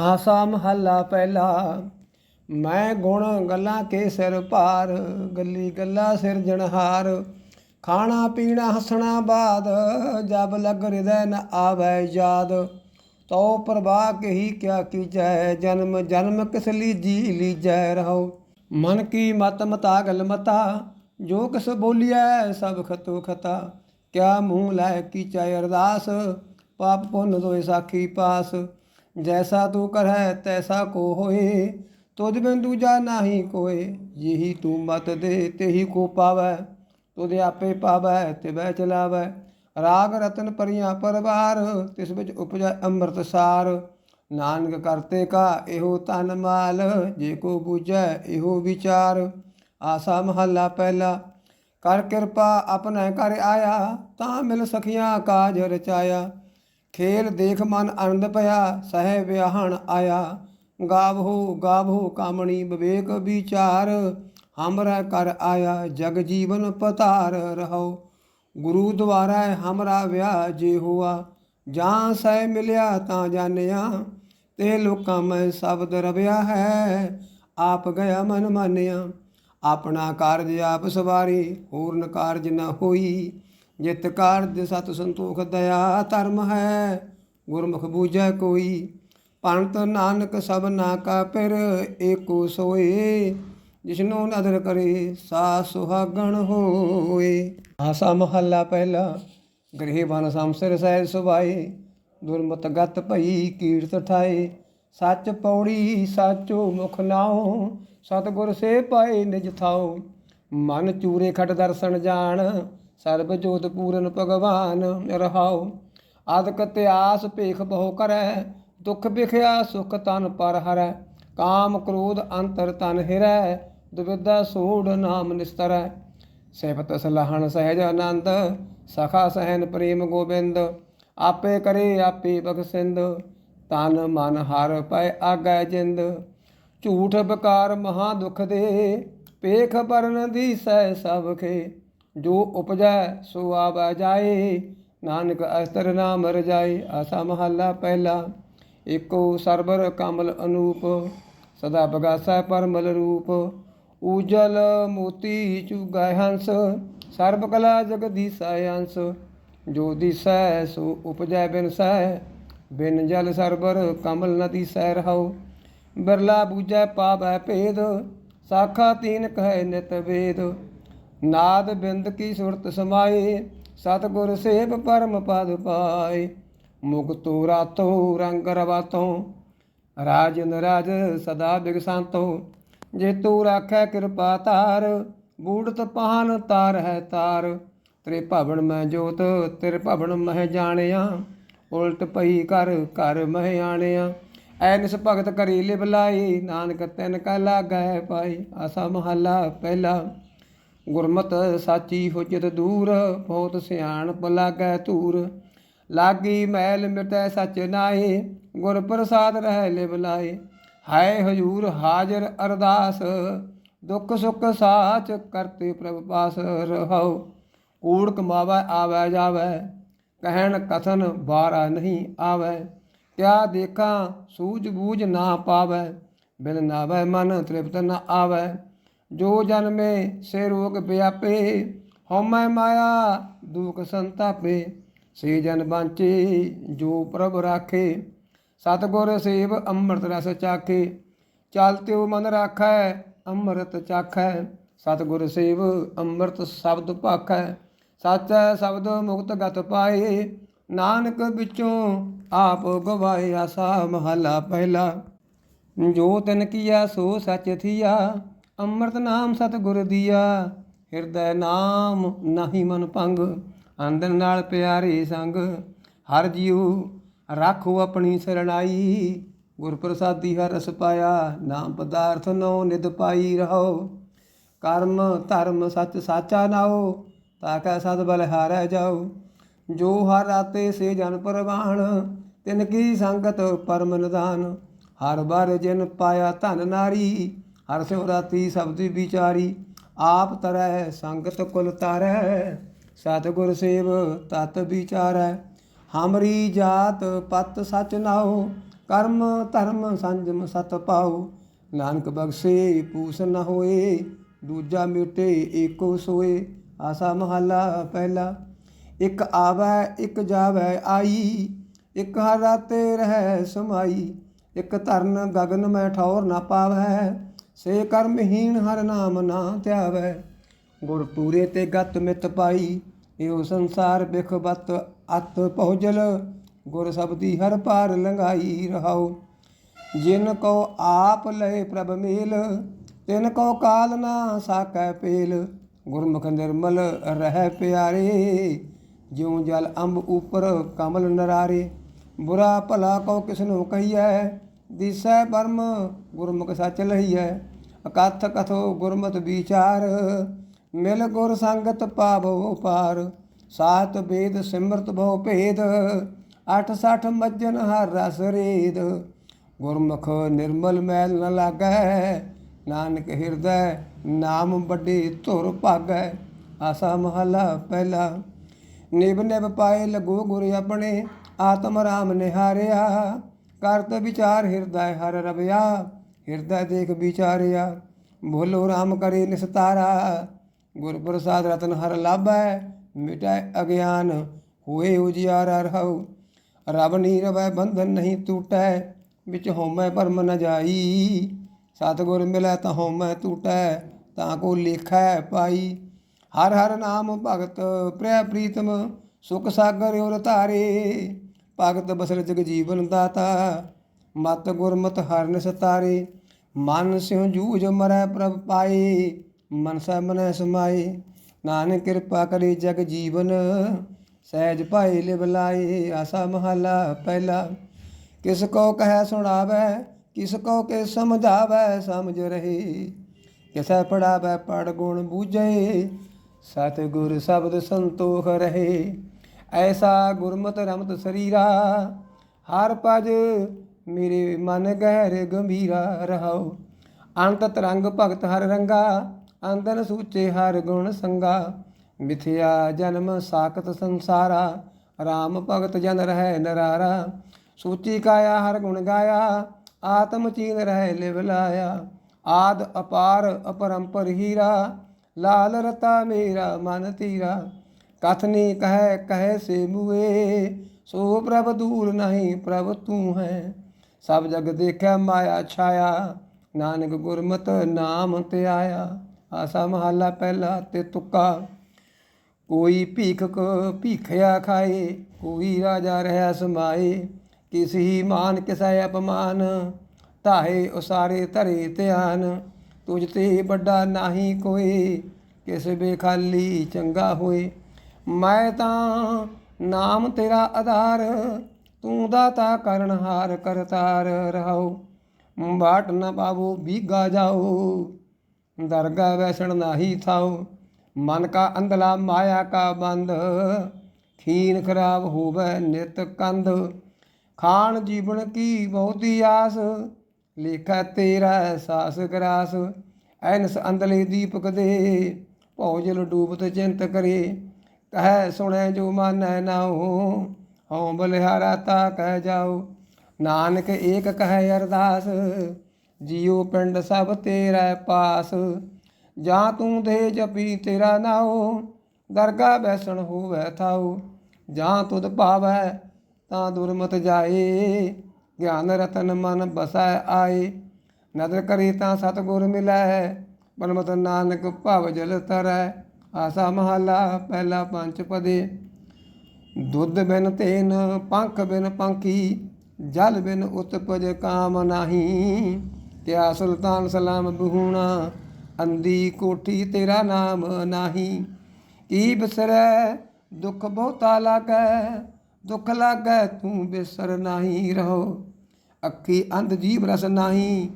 ਆਸਾ ਮਹੱਲਾ ਪਹਿਲਾ। ਮੈਂ ਗੁਣ ਗੱਲਾਂ ਕੇ ਸਿਰ ਭਾਰ, ਗੱਲੀ ਗੱਲਾ ਸਿਰਜਣਹਾਰ ਖਾਣਾ ਪੀਣਾ ਹੱਸਣਾ ਬਾਦ, ਜਬ ਲਗ ਹਿਰਦੈ ਨ ਆਵੈ ਯਾਦ। ਤੋ ਪ੍ਰਵਾਹ ਕਹੀ ਕਿਆ ਕੀਜੈ, ਜਨਮ ਜਨਮ ਕਿਸ ਲੀਜੀ ਲੀਜੈ ਰਹੋ। ਮਨ ਕੀ ਮਤ ਮਤਾ ਗਲ ਮਤਾ, ਜੋ ਕਿਸ ਬੋਲੀਐ ਸਭ ਖਤੋ ਖਤਾ। ਕਿਆ ਮੂੰਹ ਲੈ ਕੀਚੈ ਅਰਦਾਸ, ਪਾਪ ਪੁੰਨ ਦੋਇ ਸਾਖੀ ਪਾਸ। ਜੈਸਾ ਤੂੰ ਕਰੈ ਤੈਸਾ ਕੋ ਹੋਏ। ਤੁਧ ਬਿਨ ਦੂਜਾ ਨਾਹੀ ਕੋਏ। ਯਹੀ ਤੂੰ ਮਤ ਦੇ, ਤੇਹੀ ਕੋ ਪਾਵੈ। ਤੁਧ ਆਪੇ ਪਾਵੈ ਤਿਵੈ ਚਲਾਵੈ। ਰਾਗ ਰਤਨ ਪਰੀਆਂ ਪਰਵਾਰ, ਤਿਸ ਵਿੱਚ ਉਪਜੈ ਅੰਮ੍ਰਿਤ ਸਾਰ। ਨਾਨਕ ਕਰਤੇ ਕਾ, ਇਹੋ ਤਨ ਮਾਲ। ਜੇ ਕੋ ਬੂਝੈ, ਇਹੋ ਵਿਚਾਰ। ਆਸਾ ਮਹੱਲਾ ਪਹਿਲਾ। ਕਰ ਕਿਰਪਾ, ਆਪਣੇ ਘਰ ਆਇਆ। ਤਾਂ ਮਿਲ ਸਖੀਆਂ ਕਾਜ ਰਚਾਇਆ। ਖੇਲ ਦੇਖ ਮਨ ਆਨੰਦ ਭਇਆ ਸਹਿ ਵਿਆਹਣ ਆਇਆ। ਗਾਵਹੋ ਗਾਵਹੋ ਕਾਮਣੀ ਵਿਵੇਕ ਵਿਚਾਰ, ਹਮਰਾ ਕਰ ਆਇਆ ਜਗ ਜੀਵਨ ਪਤਾਰ ਰਹੋ। ਗੁਰੂ ਦੁਆਰਾ ਹਮਰਾ ਵਿਆਹ ਜੇ ਹੋਆ, ਜਾਂ ਸਹਿ ਮਿਲਿਆ ਤਾਂ ਜਾਣਿਆ, ਤੇ ਲੋਕਾਂ ਮੈਂ ਸ਼ਬਦ ਰਵਿਆ ਹੈ, ਆਪ ਗਿਆ ਮਨ ਮਾਨਿਆ। ਆਪਣਾ ਕਾਰਜ ਆਪ ਸਵਾਰੀ, ਹੋਰਨ ਕਾਰਜ ਨਾ ਹੋਈ ਜਿਤ ਕਾਰਜ ਸਤ ਸੰਤੋਖ ਦਇਆ ਧਰਮ ਹੈ, ਗੁਰਮੁਖ ਬੂਝੈ ਕੋਈ। ਪੰਤ ਨਾਨਕ ਸਭਨਾ ਕਾ ਪਿਰ ਏਕੋ ਸੋਏ, ਜਿਸਨੂੰ ਨਦਰ ਕਰੇ ਸਾ ਸੁਹਾਗਣ ਹੋਏ। ਆਸਾ ਮਹੱਲਾ ਪਹਿਲਾ, ਗ੍ਰਹਿ ਬਨ ਸੰਸਰ ਸਹਿ ਸੁਭਾਏ, ਦੁਰਮਤ ਗਤ ਭਈ ਕੀਰਤ ਠਾਏ। ਸੱਚ ਪੌੜੀ ਸਾਚੋ ਮੁਖ ਨਾਉ, ਸਤਿਗੁਰ ਸੇ ਪਾਏ ਨਿਜ ਥਾਉ। ਮਨ ਚੂਰੇ ਖਟ ਦਰਸ਼ਨ ਜਾਣ ਸਰਬ ਜੋਤ ਪੂਰਨ ਭਗਵਾਨ, ਰਹਾਉ। ਆਦਿਕ ਤਿਆਸ ਭੇਖ ਬਹੁ ਕਰੈ, ਦੁਖ ਵਿਖਿਆ ਸੁਖ ਤਨ ਪਰ ਹਰੈ। ਕਾਮ ਕ੍ਰੋਧ ਅੰਤਰ ਤਨ ਹਿਰੈ, ਦੁਵਿਧਾ ਸੂੜ ਨਾਮ ਨਿਸਤਰੈ। ਸਿਫਤ ਸਲਾਹਣ ਸਹਿਜ ਆਨੰਦ, ਸਖਾ ਸਹਿਨ ਪ੍ਰੇਮ ਗੋਬਿੰਦ। ਆਪੇ ਕਰੇ ਆਪੇ ਬਖਸਿੰਦ, ਤਨ ਮਨ ਹਰ ਪੈ ਆਗੈ ਜਿੰਦ। ਝੂਠ ਬਕਾਰ ਮਹਾ ਦੁਖ ਦੇ ਪੇਖ ਪਰਨ ਦੀ ਸਹਿ ਸਭ ਖੇ। ਜੋ ਉਪਜੈ, ਸੋ ਆਵੈ ਜਾਏ। ਨਾਨਕ ਅਸਤਰ ਨਾ ਮਰ ਜਾਏ ਆਸਾ ਮਹੱਲਾ ਪਹਿਲਾ। ਏਕੋ ਸਰਬਰ ਕਮਲ ਅਨੂਪ, ਸਦਾ ਬਗਾਸੈ ਪਰਮਲ ਰੂਪ। ਊਜਲ ਮੋਤੀ ਚੁਗੈ ਹੰਸ, ਸਰਬ ਕਲਾ ਜਗਦੀਸੈ ਅੰਸ। ਜੋ ਦਿਸੈ, ਸੋ ਉਪਜੈ ਬਿਨ ਸਹਿ ਬਿਨ ਜਲ ਸਰਬਰ ਕਮਲ ਨਦੀ ਸੈ ਰਹੋ ਬਿਰਲਾ ਬੂਝੈ ਪਾਵੈ ਭੇਦ, ਸਾਖਾ ਤੀਨ ਕਹਿ ਨਿਤ ਵੇਦ। ਨਾਦ ਬਿੰਦ ਕੀ ਸੁਰਤ ਸਮਾਏ, ਸਤਗੁਰ ਸੇਵ ਪਰਮ ਪਦ ਪਾਏ। ਮੁਕਤੋ ਰਾਤੋ ਰੰਗ ਰਵਾਤੋ ਰਾਜਨ ਰਾਜ ਸਦਾ ਬਿਗਸੰਤੋ। ਜੇ ਤੂੰ ਰਾਖੈ ਕਿਰਪਾ ਤਾਰ ਬੂੜਤ ਪਾਨ ਤਾਰ ਹੈ ਤਾਰ। ਤੇਰੇ ਭਵਨ ਮੈਂ ਜੋਤ, ਤੇਰੇ ਭਵਨ ਮਹਿ ਜਾਣਿਆ। ਉਲਟ ਪਈ ਕਰ ਘਰ ਮਹਿ ਆਣਿਆ। ਐ ਨਿਸ ਭਗਤ ਕਰੀ ਲਿਵ ਲਾਈ ਨਾਨਕ ਤਿਨ ਕਾ ਲਾਗੈ ਪਾਈ ਆਸਾ ਮਹੱਲਾ ਪਹਿਲਾ। ਗੁਰਮਤ ਸਾਚੀ ਹੁਜਤ ਦੂਰ, ਬਹੁਤ ਸਿਆਣ ਲਾਗੈ ਧੂਰ। ਲਾਗੀ ਮੈਲ ਮਿਟੈ ਸਚ ਨਾਏ ਗੁਰ ਪ੍ਰਸਾਦ ਰਹਿ ਲਿਵ ਲਾਏ ਹਾਏ ਹਜੂਰ ਹਾਜ਼ਰ ਅਰਦਾਸ, ਦੁੱਖ ਸੁੱਖ ਸਾਚ ਕਰਤੇ ਪ੍ਰਭ ਪਾਸ ਰਹਾਉ। ਕੂੜ ਕਮਾਵੈ ਆਵੈ ਜਾਵੈ, ਕਹਿਣ ਕਥਨ ਬਾਰਾ ਨਹੀਂ ਆਵੈ। ਕਿਆ ਦੇਖਾਂ ਸੂਝ ਬੂਝ ਨਾ ਪਾਵੈ, ਬਿਨ ਨਾਵੈ ਮਨ ਤ੍ਰਿਪਤ ਨਾ ਆਵੈ। ਜੋ ਜਨਮੇ ਸੇ ਰੋਗ ਵਿਆਪੇ, ਹਉਮੈ ਮਾਇਆ ਦੁਖ ਸੰਤਾਪੇ ਸੇ ਜਨ ਬਾਂਚੇ, ਜੋ ਪ੍ਰਭ ਰਾਖੇ। ਸਤਗੁਰ ਸੇਵ ਅੰਮ੍ਰਿਤ ਰਸ ਚਾਖੇ, ਚਲ ਤਿਉ ਮਨ ਰਾਖੈ, ਅੰਮ੍ਰਿਤ ਚਾਖੈ। ਸਤਗੁਰ ਸੇਵ ਅੰਮ੍ਰਿਤ ਸ਼ਬਦ ਭਾਖੈ, ਸਾਚੈ ਸ਼ਬਦ ਮੁਕਤ ਗਤ ਪਾਏ। ਨਾਨਕ ਵਿੱਚੋਂ ਆਪ ਗਵਾਏ ਆਸਾ ਮਹਲਾ ਪਹਿਲਾ। ਜੋ ਤਨ ਕੀਆ ਸੋ ਸੱਚ ਥੀਆ ਅੰਮ੍ਰਿਤ ਨਾਮ ਸਤਿਗੁਰ ਦੀਆ, ਹਿਰਦੈ ਨਾਮ ਨਾਹੀ ਮਨ ਭੰਗ ਅੰਦਰ ਨਾਲ ਪਿਆਰੇ ਸੰਗ, ਹਰ ਜੀਉ ਰਾਖੋ ਆਪਣੀ ਸਰਣਾਈ ਗੁਰ ਪ੍ਰਸਾਦੀ ਹਰ ਰਸ ਪਾਇਆ, ਨਾਮ ਪਦਾਰਥ ਨੋ ਨਿਦ ਪਾਈ ਰਹੋ। ਕਰਮ ਧਰਮ ਸੱਚ ਸਾਚਾ ਨਾਓ ਤਾਕੈ ਸਦ ਬਲ ਹਾਰੈ ਜਾਓ ਜੋ ਹਰ ਰਾਤੇ ਸੇ ਜਨ ਪਰਵਾਣ ਤਿਨ ਕੀ ਸੰਗਤ ਪਰਮ ਨਿਦਾਨ ਹਰ ਬਾਰ ਜਿਨ ਪਾਇਆ ਧਨ ਨਾਰੀ ਹਰ ਸਿਉ ਰਾਤੀ ਸਬਦੀ ਵਿਚਾਰੀ, ਆਪ ਤਰੈ, ਸੰਗਤ ਕੁਲ ਤਾਰੈ। ਸਤਿਗੁਰ ਸੇਵ ਤਤ ਵਿਚਾਰੈ। ਹਮਰੀ ਜਾਤ ਪਤ ਸਚ ਨਾਉ, ਕਰਮ ਧਰਮ ਸੰਜਮ ਸਤ ਪਾਉ। ਨਾਨਕ ਬਖਸ਼ੇ, ਪੂਸ ਨ ਹੋਏ, ਦੂਜਾ ਮਿਟੇ, ਏਕੋ ਸੋਏ। ਆਸਾ ਮਹਲਾ ਪਹਿਲਾ, ਇੱਕ ਆਵੈ, ਇੱਕ ਜਾਵੈ, ਆਈ। ਇਕ ਹਰ ਰਾਤੇ ਰਹਿ ਸਮਾਈ, ਇੱਕ ਧਰਨ ਗਗਨ ਮੈਂ ਠੌਰ ਨਾ ਪਾਵੈ। ਸੇ ਕਰਮਹੀਣ ਹਰ ਨਾਮ ਨਾ ਧਿਆਵੈ। ਗੁਰ ਪੂਰੇ ਤੇ ਗਤ ਮਿਤ ਪਾਈ, ਇਹੋ ਸੰਸਾਰ ਬਿਖ ਬਤ ਅਤ ਪਹੁਜਲ। ਗੁਰ ਸਬਦੀ ਹਰ ਪਾਰ ਲੰਘਾਈ ਰਹਾਉ। ਜਿਨ ਕੋ ਆਪ ਲਏ ਪ੍ਰਭ ਮੇਲ, ਤਿਨ ਕੋ ਕਾਲ ਨਾ ਸਾਕੈ ਪੇਲ। ਗੁਰਮੁਖ ਨਿਰਮਲ ਰਹਿ ਪਿਆਰੇ, ਜਿਉ ਜਲ ਅੰਬ ਉਪਰ ਕਮਲ ਨਰਾਰੇ। ਬੁਰਾ ਭਲਾ ਕੋ ਕਿਸਨੂੰ ਕਹੀਐ, ਦਿਸੈ ਬਰਮ ਗੁਰਮੁਖ ਸੱਚ ਲਹੀਐ ਅਕਥ ਕਥੋ ਗੁਰਮਤ ਵਿਚਾਰ, ਮਿਲ ਗੁਰ ਸੰਗਤ ਪਾਵੋ ਪਾਰ ਸਾਤ ਵੇਦ ਸਿਮਰਤ ਬਹੁ ਭੇਦ ਅਠ ਸਠ ਮੱਜਨ ਹਰ ਰਸ ਰੇਦ। ਗੁਰਮੁਖ ਨਿਰਮਲ ਮੈਲ ਨ ਲਾਗੈ, ਨਾਨਕ ਹਿਰਦੈ ਨਾਮ ਵੱਡੇ ਧੁਰ ਭਾਗੈ, ਆਸਾ ਮਹਲਾ ਪਹਿਲਾ। ਨਿਬ ਨਿਬ ਪਾਏ ਲਗੋ ਗੁਰ ਆਪਣੇ, ਆਤਮ ਰਾਮ ਨਿਹਾਰਿਆ, ਕਰਤ ਵਿਚਾਰ ਹਿਰਦੈ ਹਰ ਰਵਿਆ। ਹਿਰਦੈ ਦੇਖ ਵਿਚਾਰਿਆ, ਬੋਲੋ ਰਾਮ ਕਰੇ ਨਿਸਤਾਰਾ ਗੁਰ ਪ੍ਰਸਾਦ ਰਤਨ ਹਰ ਲਾਭੈ, ਮਿਟੈ ਅਗਿਆਨ, ਹੋਏ ਉਜਿਆਰਾ ਰਹੋ ਰਬ ਨੀ ਰਵੈ ਬੰਧਨ ਨਹੀਂ ਟੂਟੈ, ਵਿੱਚ ਹੋਮੈ ਭਰਮ ਨ ਜਾਈ। ਸਤਿਗੁਰ ਮਿਲੈ ਤਾਂ ਹੋਮੈ ਟੂਟੈ, ਤਾਂ ਕੋ ਲੇਖੈ ਪਾਈ। ਹਰ ਹਰ ਨਾਮ ਭਗਤ ਪ੍ਰਿਆ ਪ੍ਰੀਤਮ, ਸੁਖ ਸਾਗਰ ਔਰ ਧਾਰੇ। ਭਗਤ ਬਸਰ ਜਗ ਜੀਵਨ ਦਾਤਾ, ਮਤ ਗੁਰਮਤ ਹਰਨ ਸਤਾਰੇ ਮਨ ਸਿਉ ਜੂਝ ਮਰੈ ਪ੍ਰਭ ਪਾਏ ਮਨਸਾ ਮਨੈ ਸਮਾਈ ਨਾਨਕ ਕਿਰਪਾ ਕਰੀ ਜਗ ਜੀਵਨ, ਸਹਿਜ ਭਾਈ ਲਿਵ ਲਾਏ। ਆਸਾ ਮਹਲਾ ਪਹਿਲਾ, ਕਿਸ ਕੋ ਕਹਿ ਸੁਣਾਵੈ, ਕਿਸ ਕੋ ਕੇ ਸਮਝਾਵੈ, ਸਮਝ ਰਹੇ। ਕਿਸੈ ਪੜਾਵੈ, ਪੜ ਗੁਣ ਬੂਝੇ ਸਤ ਗੁਰ ਸ਼ਬਦ ਸੰਤੋਖ ਰਹੇ। ਐਸਾ ਗੁਰਮਤ ਰਮਤ ਸਰੀਰਾ, ਹਰ ਪਜ ਮੇਰੇ ਮਨ ਗਹਿਰ ਗੰਭੀਰਾ ਰਹਾਉ ਅੰਤ ਤਰੰਗ ਭਗਤ ਹਰ ਰੰਗਾ ਅੰਦਨ ਸੂਚੇ ਹਰ ਗੁਣ ਸੰਗਾ ਮਿਥਿਆ ਜਨਮ ਸਾਖਤ ਸੰਸਾਰਾ RAM ਭਗਤ ਜਨ ਰਹਿ ਨਰਾਰਾ ਸੂਚੀ ਕਾਇਆ ਹਰ ਗੁਣ ਗਾਇਆ ਆਤਮ ਚੀਨ ਰਹਿ ਲਿਵ ਲਾਇਆ ਆਦ ਅਪਾਰ ਅਪਰੰਪਰ ਹੀਰਾ ਲਾਲ ਰਤਾ ਮੇਰਾ ਮਨ ਤੀਰਾ ਕਥਨੀ ਕਹੈ ਕਹੈ ਸੇ ਮੂਏ ਸੋ ਪ੍ਰਭ ਦੂਰ ਨਹੀਂ ਪ੍ਰਭ ਤੂੰ ਹੈ ਸਭ ਜਗ ਦੇਖਿਆ ਮਾਇਆ ਛਾਇਆ, ਨਾਨਕ ਗੁਰਮਤ ਨਾਮ ਤੇ ਆਇਆ, ਆਸਾ ਮਹੱਲਾ ਪਹਿਲਾ ਤੇ ਤੁੱਕਾ। ਕੋਈ ਭੀਖਕ ਭੀਖਿਆ ਖਾਏ, ਕੋਈ ਰਾਜਾ ਰਹਾ ਸਮਾਏ, ਕਿਸ ਮਾਨ ਕਿਸੈ ਅਪਮਾਨ ਧਾਏ ਉਸਾਰੇ ਧਰੇ ਧਿਆਨ, ਤੁਝ ਤੇ ਵੱਡਾ ਨਹੀਂ ਕੋਈ ਕਿਸ ਬੇਖਾਲੀ ਚੰਗਾ ਹੋਏ। ਮੈਂ ਤਾਂ ਨਾਮ ਤੇਰਾ ਆਧਾਰ ਤੂੰ ਦਾਤਾ ਕਰਨਹਾਰ ਕਰਤਾਰ ਰਹਾਉ ਬਾਟ ਨਾ ਪਾਵੋ, ਬੀਗਾ ਜਾਓ। ਦਰਗਾ ਵੈਸਣ ਨਾਹੀ ਥਾਉ ਮਨ ਕਾ ਅੰਧਲਾ ਮਾਇਆ ਕਾ ਬੰਦ। ਖੀਨ ਖਰਾਬ ਹੋਵੇ ਨਿਤ ਕੰਧ। ਖਾਣ ਜੀਵਨ ਕੀ ਬਹੁਤੀ ਆਸ। ਲੇਖਾ ਤੇਰਾ ਸਾਸ ਗਰਾਸ। ਐਨਸ ਅੰਧਲੇ ਦੀਪਕ ਦੇ। ਭੌਜਲ ਡੂਬਤ ਚਿੰਤ ਕਰੇ। ਕਹਿ ਸੁਣੈ ਜੋ ਮਾਨੈ ਨਾਉ। ਹਉ ਬਲਿਹਾਰਾ ਤਾ ਕਹਿ ਜਾਓ। ਨਾਨਕ ਏਕ ਕਹੈ ਅਰਦਾਸ, ਜੀਉ ਪਿੰਡ ਸਭ ਤੇਰਾ ਪਾਸ। ਜਾਂ ਤੂੰ ਦੇ ਜਪੀ ਤੇਰਾ ਨਾਉ, ਦਰਗਾ ਬੈਸਣ ਹੋਵੇ ਥਾਉ। ਜਾਂ ਤੁਧ ਭਾਵੈ, ਤਾਂ ਦੁਰਮਤ ਜਾਏ। ਗਿਆਨ ਰਤਨ ਮਨ ਬਸੈ ਆਏ। ਨਦਰ ਕਰੀ ਤਾਂ ਸਤਗੁਰ ਮਿਲੈ ਬਨਮਤ ਨਾਨਕ ਭਵ ਜਲ ਤਰੈ। ਆਸਾ ਮਹਲਾ, ਪਹਿਲਾ ਪੰਜ ਪਦੇ। ਦੁੱਧ ਬਿਨ ਤੇਨ ਪੰਖ ਬਿਨ ਪੰਖੀ, ਜਲ ਬਿਨ ਉਤਪਜ ਕਾਮ ਨਾਹੀ। ਕਿਆ ਸੁਲਤਾਨ ਸਲਾਮ ਬਹੂਣਾ ਅੰਦੀ ਕੋਠੀ ਤੇਰਾ ਨਾਮ ਨਾਹੀ। ਕੀ ਬਿਸਰੈ, ਦੁਖ ਬਹੁਤਾ ਲਾਗੈ, ਦੁਖ ਲਾਗੈ, ਤੂੰ ਬਿਸਰ ਨਾਹੀ ਰਹੋ। ਅੱਖੀ ਅੰਧ ਜੀਵ ਰਸ ਨਾਹੀ,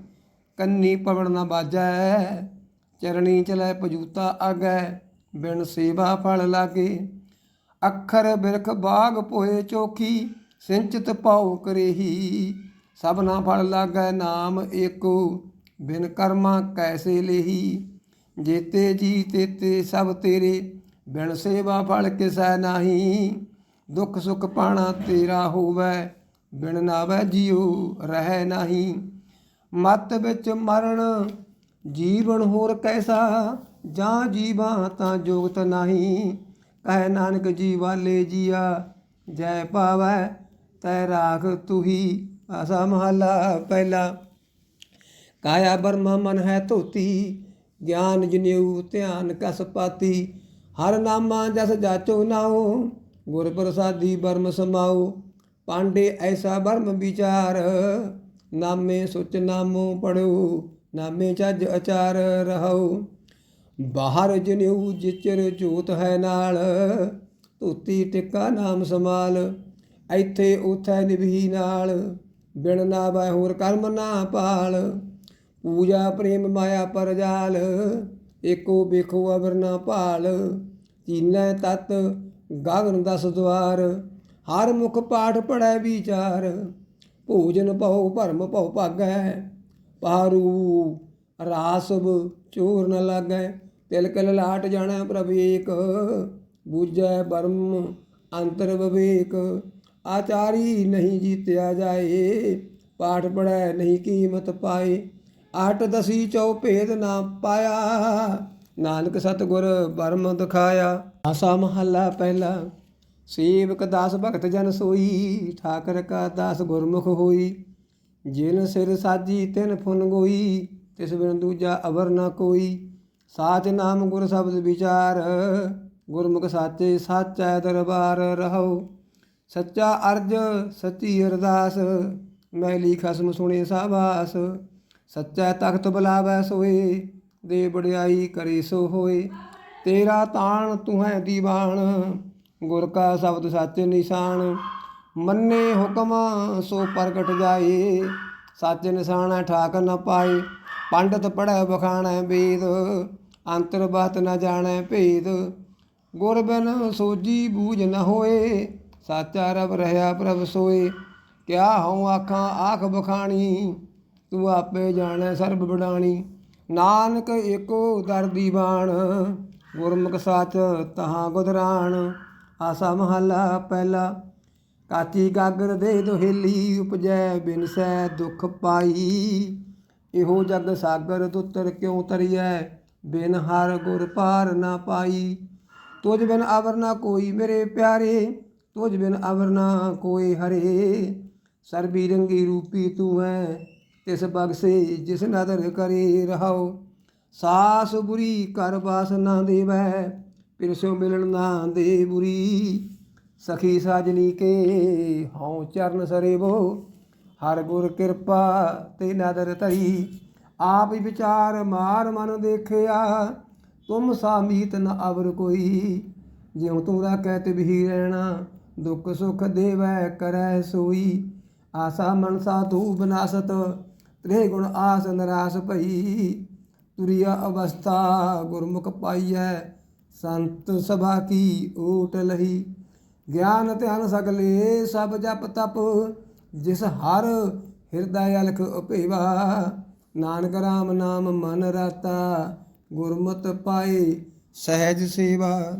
ਕੰਨੀ ਪਵਣ ਨਾ ਬਾਜੈ। ਚਰਣੀ ਚਲੈ ਪਜੂਤਾ ਆਗੈ, ਬਿਨ ਸੇਵਾ ਫਲ ਲਾਗੇ। ਅੱਖਰ ਬਿਰਖ ਬਾਗ ਪੋਏ ਚੋਖੀ, ਸਿੰਚਤ ਪਾਉ ਕਰੇਹੀ। ਸਭਨਾ ਫਲ ਲਾਗੈ ਨਾਮ ਏਕੋ, ਬਿਨ ਕਰਮਾ ਕੈਸੇ ਲੇਹੀ। ਜੇਤੇ ਜੀ ਤੇਤੇ ਸਭ ਤੇਰੇ, ਬਿਨ ਸੇਵਾ ਫਲ ਕਿਸੈ ਨਾਹੀ। ਦੁੱਖ ਸੁਖ ਪਾਣਾ ਤੇਰਾ ਹੋਵੇ, ਬਿਨ ਨਾਵੈ ਜੀਉ ਰਹਿ ਨਹੀਂ। ਮਤ ਵਿੱਚ ਮਰਨ, ਜੀਵਨ ਹੋਰ ਕੈਸਾ, ਜਾਂ ਜੀਵਾਂ ਤਾਂ ਜੋਗਤ ਨਹੀਂ। ਕਹਿ ਨਾਨਕ ਜੀ ਵਾਲੇ ਜੀਆ, ਜੈ ਪਾਵੈ ਤੈ ਰਾਖ ਤੁਹੀ, ਆਸਾ ਮਹਲਾ ਪਹਿਲਾ। ਕਾਇਆ ਬਰਮਾ ਮਨ ਹੈ ਧੋਤੀ, ਗਿਆਨ ਜਨੇਊ ਧਿਆਨ ਕਸ ਪਾਤੀ। ਹਰ ਨਾਮਾ ਜਸ ਜਾਚੋ ਨਾਉ, ਗੁਰ ਪ੍ਰਸਾਦੀ ਬਰਮ ਸਮਾਉ। ਪਾਂਡੇ ਐਸਾ ਬਰਮ ਵਿਚਾਰ, ਨਾਮੇ ਸੁਚ ਨਾਮੋ ਪੜੋ ਨਾਮੇ ਚੱਜ ਅਚਾਰ ਰਹੋ ਬਾਹਰ ਜਨੇਊ ਜਿਚਰ ਜੋਤ ਹੈ ਨਾਲ, ਧੋਤੀ ਟਿੱਕਾ ਨਾਮ ਸਮਾਲ, ਇੱਥੇ ਉਥੈ ਨਿਭੀ ਨਾਲ, ਬਿਨ ਨਾਵੈ ਹੋਰ ਕਰਮ ਨਾ ਪਾਲ। ਪੂਜਾ ਪ੍ਰੇਮ ਮਾਇਆ ਪਰਜਾਲ ਏਕੋ ਵੇਖੋ ਅਵਰ ਨਾ ਭਾਲ। ਚੀਨੈ ਤਤ ਗਗਨ ਦਸ ਦਵਾਰ, ਹਰ ਮੁਖ ਪਾਠ ਪੜੈ ਵਿਚਾਰ। ਭੋਜਨ ਭਉ ਭਰਮ ਭਉ ਭਾਗੈ, ਪਾਰੂ ਰਾਸਬ ਚੋਰ ਨ ਲਾਗੈ। ਤਿਲਕ ਲਾਟ ਜਾਣਾ ਪ੍ਰਵੇਕ ਏਕ, ਬੂਝੈ ਬਰਮ ਅੰਤਰ ਵਿਵੇਕ। ਆਚਾਰੀ ਨਹੀਂ ਜੀਤਿਆ ਜਾਏ, ਪਾਠ ਪੜੈ ਨਹੀਂ ਕੀਮਤ ਪਾਏ। ਆਠ ਦਸੀ ਚੌ ਭੇਦ ਨਾ ਪਾਇਆ, ਨਾਨਕ ਸਤਗੁਰ ਬਰਮ ਦਿਖਾਇਆ। ਆਸਾ ਮਹੱਲਾ ਪਹਿਲਾ, ਸੇਵਕ ਦਾਸ ਭਗਤ ਜਨ ਸੋਈ, ਠਾਕਰ ਕਾ ਦਾਸ ਗੁਰਮੁਖ ਹੋਈ। ਜਿਨ ਸਿਰ ਸਾਜੀ ਤਿਨ ਫੁਨ ਗੋਈ, ਤਿਸ ਬਿਨ ਦੂਜਾ ਅਵਰ ਨਾ ਕੋਈ। ਸਾਚ ਨਾਮ ਗੁਰ ਸ਼ਬਦ ਵਿਚਾਰ, ਗੁਰਮੁਖ ਸਾਚੇ ਸਾਚੈ ਦਰਬਾਰ ਰਹੋ ਸੱਚਾ ਅਰਜ ਸੱਚੀ ਅਰਦਾਸ ਮੈਲੀ ਖਸਮ ਸੁਣੇ ਸਾਬਾਸ ਸੱਚਾ ਤਖਤ ਬੁਲਾਵੈ ਸੋਏ, ਦੇ ਬੜਿਆਈ ਕਰੇ ਸੋ ਹੋਏ। ਤੇਰਾ ਤਾਣ ਤੂੰ ਹੈ ਦੀਵਾਨ, ਗੁਰ ਕਾ ਸ਼ਬਦ ਸੱਚ ਨਿਸ਼ਾਨ। ਮੰਨੇ ਹੁਕਮ ਸੋ ਪ੍ਰਗਟ ਜਾਏ, ਸੱਚ ਨਿਸ਼ਾਨਾ ਠਾਕ ਨ ਪਾਏ। ਪੰਡਤ ਪੜੈ ਬਖਾਣੈ ਵੇਦ ਅੰਤਰ ਬਾਤ ਨਾ ਜਾਣੈ ਭੇਦ, ਗੁਰ ਬਿਨ ਸੋਜੀ ਬੂਝ ਨ ਹੋਏ, ਸਾਚਾ ਰਬ ਰਹਾ ਪ੍ਰਭ ਸੋਏ। ਕਿਆ ਹਉ ਆਖਾਂ ਆਖ ਬਖਾਣੀ, ਤੂੰ ਆਪੇ ਜਾਣੈ ਸਰਬ ਬਡਾਣੀ ਨਾਨਕ ਏਕੋ ਦਰ ਦੀਵਾਨ ਗੁਰਮੁਖ ਸਾਚ ਤਹਾਂ ਗੁਦਰਾਣ। ਆਸਾ ਮਹੱਲਾ ਪਹਿਲਾ, ਕਾਚੀ ਗਾਗਰ ਦੇ ਦੁਹੇਲੀ ਉਪਜੈ ਬਿਨਸੈ ਦੁਖ ਪਾਈ। ਇਹੋ ਜਗ ਸਾਗਰ ਦੁੱਤਰ ਕਿਉ ਤਰੀਐ? ਬਿਨ ਹਰ ਗੁਰ ਪਾਰ ਨਾ ਪਾਈ। ਤੁਝ ਬਿਨ ਅਵਰ ਨਾ ਕੋਈ ਮੇਰੇ ਪਿਆਰੇ, ਤੁਝ ਬਿਨ ਅਵਰ ਨਾ ਕੋਈ ਹਰੇ। ਸਰਬੀ ਰੰਗੀ ਰੂਪੀ ਤੂੰ ਹੈ, ਤਿਸ ਬਖਸੇ ਜਿਸ ਨਦਰ ਕਰੇ ਰਹਾਉ ਸਾਸ ਬੁਰੀ ਕਰ ਬਾਸ ਨਾ ਦੇਵੈ ਪਿਰਸੋ ਮਿਲਣ ਨਾ ਦੇ ਬੁਰੀ। ਸਖੀ ਸਾਜਨੀ ਕੇ ਹਉ ਚਰਨ ਸਰੇਵੋ, ਹਰ ਗੁਰ ਕਿਰਪਾ ਤੇ ਨਦਰ ਧਰੀ। ਆਪ ਵਿਚਾਰ ਮਾਰ ਮਨ ਦੇਖਿਆ, ਤੁਮ ਸਾਮੀਤ ਨ ਅਵਰ ਕੋਈ। ਜਿਉ ਤੂੰ ਰਾਖੈ ਤੇ ਵੀ ਰਹਿਣਾ, ਦੁੱਖ ਸੁਖ ਦੇਵੈ ਕਰੈ ਸੋਈ। ਆਸਾ ਮਨਸਾ ਤੂ ਬਨਾਸਤ ਤ੍ਰੇ ਗੁਣ ਆਸ ਨਰਾਸ ਭਈ। ਤੁਰਿਆ ਅਵਸਥਾ ਗੁਰਮੁਖ ਪਾਈਐ, ਸੰਤ ਸਭਾ ਕੀ ਓਟ ਲਹੀ। ਗਿਆਨ ਧਿਆਨ ਸਗਲੇ ਸਭ ਜਪ ਤਪ, ਜਿਸ ਹਰ ਹਿਰਦੈ ਅਲਖ ਉਪੇਵਾ। ਨਾਨਕ ਰਾਮ ਨਾਮ ਮਨ ਰਾਤਾ ਗੁਰਮਤਿ ਪਾਏ ਸਹਿਜ ਸੇਵਾ।